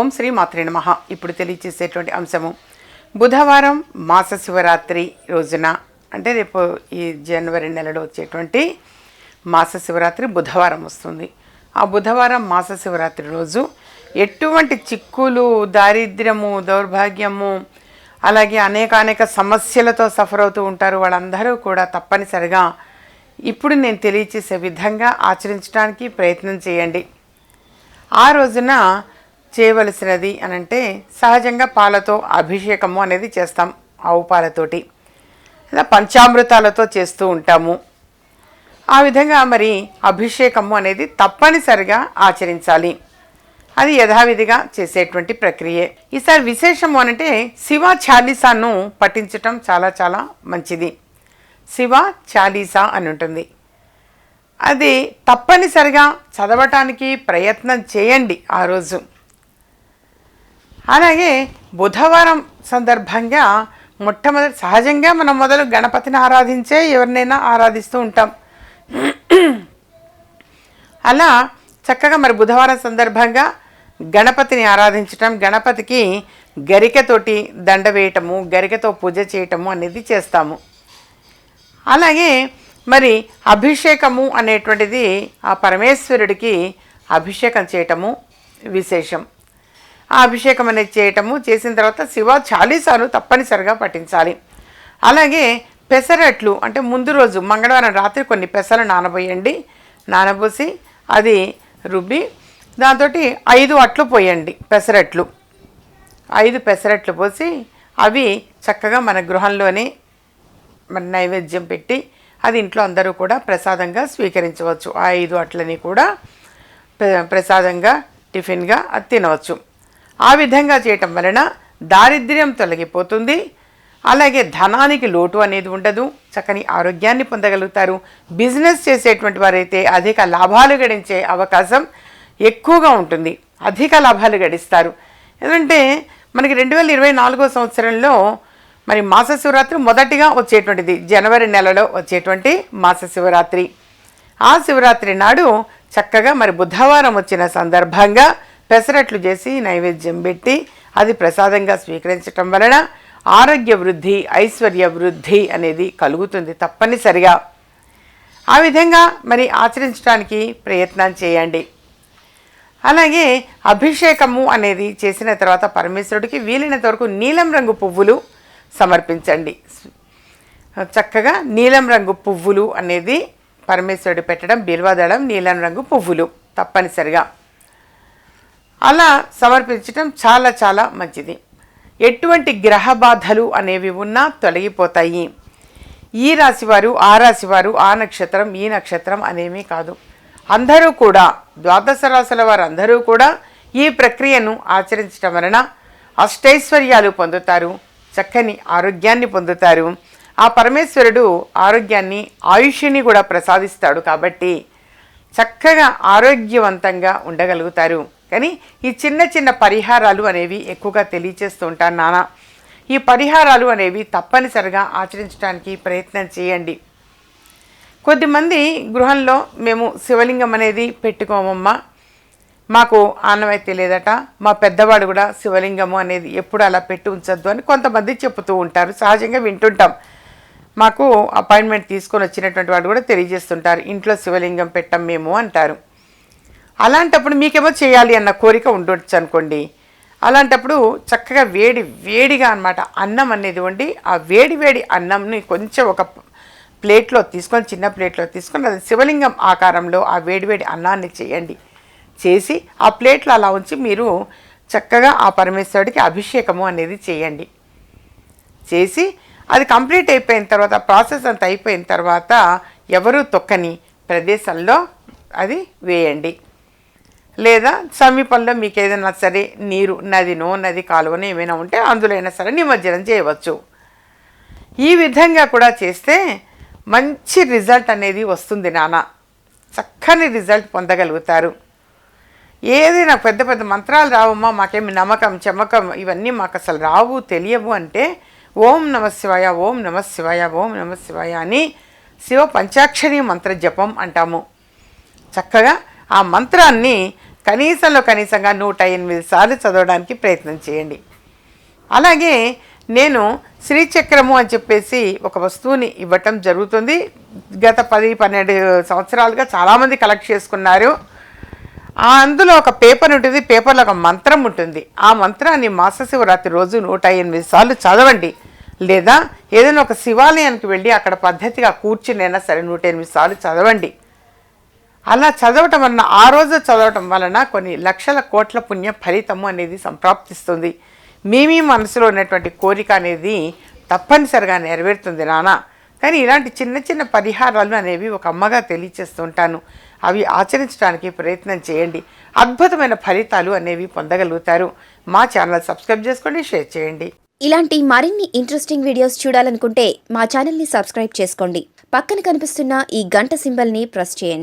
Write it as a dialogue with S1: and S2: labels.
S1: ఓం శ్రీ మాత్రే నమ. ఇప్పుడు తెలియచేసేటువంటి అంశము బుధవారం మాస శివరాత్రి రోజున అంటే రేపు ఈ జనవరి నెలలో వచ్చేటువంటి మాస శివరాత్రి బుధవారం వస్తుంది. ఆ బుధవారం మాస శివరాత్రి రోజు ఎటువంటి చిక్కులు దారిద్ర్యము దౌర్భాగ్యము అలాగే అనేక అనేక సమస్యలతో సఫర్ అవుతూ ఉంటారు వాళ్ళందరూ కూడా తప్పనిసరిగా ఇప్పుడు నేను తెలియచేసే విధంగా ఆచరించడానికి ప్రయత్నం చేయండి. ఆ రోజున చేయవలసినది అని అంటే సహజంగా పాలతో అభిషేకము అనేది చేస్తాం ఆవు పాలతోటి. ఇలా పంచామృతాలతో చేస్తూ ఉంటాము. ఆ విధంగా మరి అభిషేకము అనేది తప్పనిసరిగా ఆచరించాలి. అది యథావిధిగా చేసేటువంటి ప్రక్రియే. ఈసారి విశేషము అనంటే శివ చాలీసాను పఠించటం చాలా చాలా మంచిది. శివ చాలీసా అని ఉంటుంది. అది తప్పనిసరిగా చదవటానికి ప్రయత్నం చేయండి ఆ రోజు. అలాగే బుధవారం సందర్భంగా మొట్టమొదటి సహజంగా మనం మొదలు గణపతిని ఆరాధించే ఎవరినైనా ఆరాధిస్తూ ఉంటాం. అలా చక్కగా మరి బుధవారం సందర్భంగా గణపతిని ఆరాధించటం గణపతికి గరికతోటి దండ వేయటము గరికతో పూజ చేయటము అనేది చేస్తాము. అలాగే మరి అభిషేకము అనేటువంటిది ఆ పరమేశ్వరుడికి అభిషేకం చేయటము విశేషం. ఆ అభిషేకం అనేది చేయటము చేసిన తర్వాత శివ చాలీసాలు తప్పనిసరిగా పఠించాలి. అలాగే పెసరట్లు అంటే ముందు రోజు మంగళవారం రాత్రి కొన్ని పెసలు నానబోయండి. నానబోసి అది రుబ్బి దాంతో ఐదు అట్లు పోయండి పెసరట్లు. ఐదు పెసరట్లు పోసి అవి చక్కగా మన గృహంలోనే మన నైవేద్యం పెట్టి అది ఇంట్లో అందరూ కూడా ప్రసాదంగా స్వీకరించవచ్చు. ఆ ఐదు అట్లని కూడా ప్ర- ప్రసాదంగా టిఫిన్గా అది తినవచ్చు. ఆ విధంగా చేయటం వలన దారిద్ర్యం తొలగిపోతుంది. అలాగే ధనానికి లోటు అనేది ఉండదు. చక్కని ఆరోగ్యాన్ని పొందగలుగుతారు. బిజినెస్ చేసేటువంటి వారైతే అధిక లాభాలు గడించే అవకాశం ఎక్కువగా ఉంటుంది. అధిక లాభాలు గడిస్తారు. ఎందుకంటే మనకి రెండు వేల ఇరవై నాలుగో సంవత్సరంలో మరి మాస శివరాత్రి మొదటిగా వచ్చేటువంటిది. జనవరి నెలలో వచ్చేటువంటి మాస శివరాత్రి. ఆ శివరాత్రి నాడు చక్కగా మరి బుధవారం వచ్చిన సందర్భంగా పెసరట్లు చేసి నైవేద్యం పెట్టి అది ప్రసాదంగా స్వీకరించటం వలన ఆరోగ్య వృద్ధి ఐశ్వర్య వృద్ధి అనేది కలుగుతుంది తప్పనిసరిగా. ఆ విధంగా మరి ఆచరించడానికి ప్రయత్నం చేయండి. అలాగే అభిషేకము అనేది చేసిన తర్వాత పరమేశ్వరుడికి వీలైనంత వరకు నీలం రంగు పువ్వులు సమర్పించండి. చక్కగా నీలం రంగు పువ్వులు అనేది పరమేశ్వరుడు పెట్టడం బిల్వదళం నీలం రంగు పువ్వులు తప్పనిసరిగా. అలా సమర్పించటం చాలా చాలా మంచిది. ఎటువంటి గ్రహ బాధలు అనేవి ఉన్నా తొలగిపోతాయి. ఈ రాశివారు ఆ రాశివారు ఆ నక్షత్రం ఈ నక్షత్రం అనేమీ కాదు. అందరూ కూడా ద్వాదశ రాశుల వారు అందరూ కూడా ఈ ప్రక్రియను ఆచరించడం వలన అష్టైశ్వర్యాలు పొందుతారు చక్కని ఆరోగ్యాన్ని పొందుతారు. ఆ పరమేశ్వరుడు ఆరోగ్యాన్ని ఆయుష్ని కూడా ప్రసాదిస్తాడు కాబట్టి చక్కగా ఆరోగ్యవంతంగా ఉండగలుగుతారు. కానీ ఈ చిన్న చిన్న పరిహారాలు అనేవి ఎక్కువగా తెలియచేస్తూ ఉంటాను నాన్న. ఈ పరిహారాలు అనేవి తప్పనిసరిగా ఆచరించడానికి ప్రయత్నం చేయండి. కొద్దిమంది గృహంలో మేము శివలింగం అనేది పెట్టుకోమమ్మా. మాకు ఆనవాయితీ లేదట. మా పెద్దవాడు కూడా శివలింగము అనేది ఎప్పుడు అలా పెట్టి ఉంచద్దు అని కొంతమంది చెబుతూ ఉంటారు. సహజంగా వింటుంటాం. మాకు అపాయింట్మెంట్ తీసుకొని వచ్చినటువంటి వాడు కూడా తెలియజేస్తుంటారు. ఇంట్లో శివలింగం పెట్టం మేము అంటారు. అలాంటప్పుడు మీకేమో చేయాలి అన్న కోరిక ఉండొచ్చు అనుకోండి. అలాంటప్పుడు చక్కగా వేడి వేడిగా అనమాట అన్నం అనేది వండి ఆ వేడి వేడి అన్నంని కొంచెం ఒక ప్లేట్లో తీసుకొని చిన్న ప్లేట్లో తీసుకొని అది శివలింగం ఆకారంలో ఆ వేడివేడి అన్నాన్ని చేయండి. చేసి ఆ ప్లేట్లో అలా ఉంచి మీరు చక్కగా ఆ పరమేశ్వరుడికి అభిషేకము అనేది చేయండి. చేసి అది కంప్లీట్ అయిపోయిన తర్వాత ప్రాసెస్ అంతా అయిపోయిన తర్వాత ఎవరు తొక్కని ప్రదేశంలో అది వేయండి. లేదా సమీపంలో మీకు ఏదైనా సరే నీరు నదినో నది కాలువనో ఏమైనా ఉంటే అందులో అయినా సరే నిమజ్జనం చేయవచ్చు. ఈ విధంగా కూడా చేస్తే మంచి రిజల్ట్ అనేది వస్తుంది నాన్న. చక్కని రిజల్ట్ పొందగలుగుతారు. ఏది నాకు పెద్ద పెద్ద మంత్రాలు రావమ్మా మాకేమి నమ్మకం చెమ్మకం ఇవన్నీ మాకు అసలు రావు తెలియవు అంటే ఓం నమ శివాయ ఓం నమ శివాయ ఓం నమ శివాయ అని శివ పంచాక్షరి మంత్ర జపం అంటాము. చక్కగా ఆ మంత్రాన్ని కనీసంలో కనీసంగా నూట ఎనిమిది సార్లు చదవడానికి ప్రయత్నం చేయండి. అలాగే నేను శ్రీచక్రము అని చెప్పేసి ఒక వస్తువుని ఇవ్వటం జరుగుతుంది. గత పది పన్నెండు సంవత్సరాలుగా చాలామంది కలెక్ట్ చేసుకున్నారు. అందులో ఒక పేపర్ ఉంటుంది. పేపర్లో ఒక మంత్రం ఉంటుంది. ఆ మంత్రాన్ని మాస శివరాత్రి రోజు నూట ఎనిమిది సార్లు చదవండి. లేదా ఏదైనా ఒక శివాలయానికి వెళ్ళి అక్కడ పద్ధతిగా కూర్చునైనా సరే నూట ఎనిమిది సార్లు చదవండి. అలా చదవటం వలన ఆ రోజు చదవటం వలన కొన్ని లక్షల కోట్ల పుణ్య ఫలితము అనేది సంప్రాప్తిస్తుంది. మీ మనసులో ఉన్నటువంటి కోరిక అనేది తప్పనిసరిగా నెరవేరుతుంది నాన్న కానీ ఇలాంటి చిన్న చిన్న పరిహారాలు అనేవి ఒక అమ్మగా తెలియచేస్తుంటాను. అవి ఆచరించడానికి ప్రయత్నం చేయండి. అద్భుతమైన ఫలితాలు అనేవి పొందగలుగుతారు. మా ఛానల్ సబ్స్క్రైబ్ చేసుకోండి షేర్ చేయండి.
S2: ఇలాంటి మరిన్ని ఇంట్రెస్టింగ్ వీడియోస్ చూడాలనుకుంటే మా ఛానల్ని సబ్స్క్రైబ్ చేసుకోండి. పక్కన కనిపిస్తున్న ఈ గంట సింబల్ని ప్రెస్ చేయండి.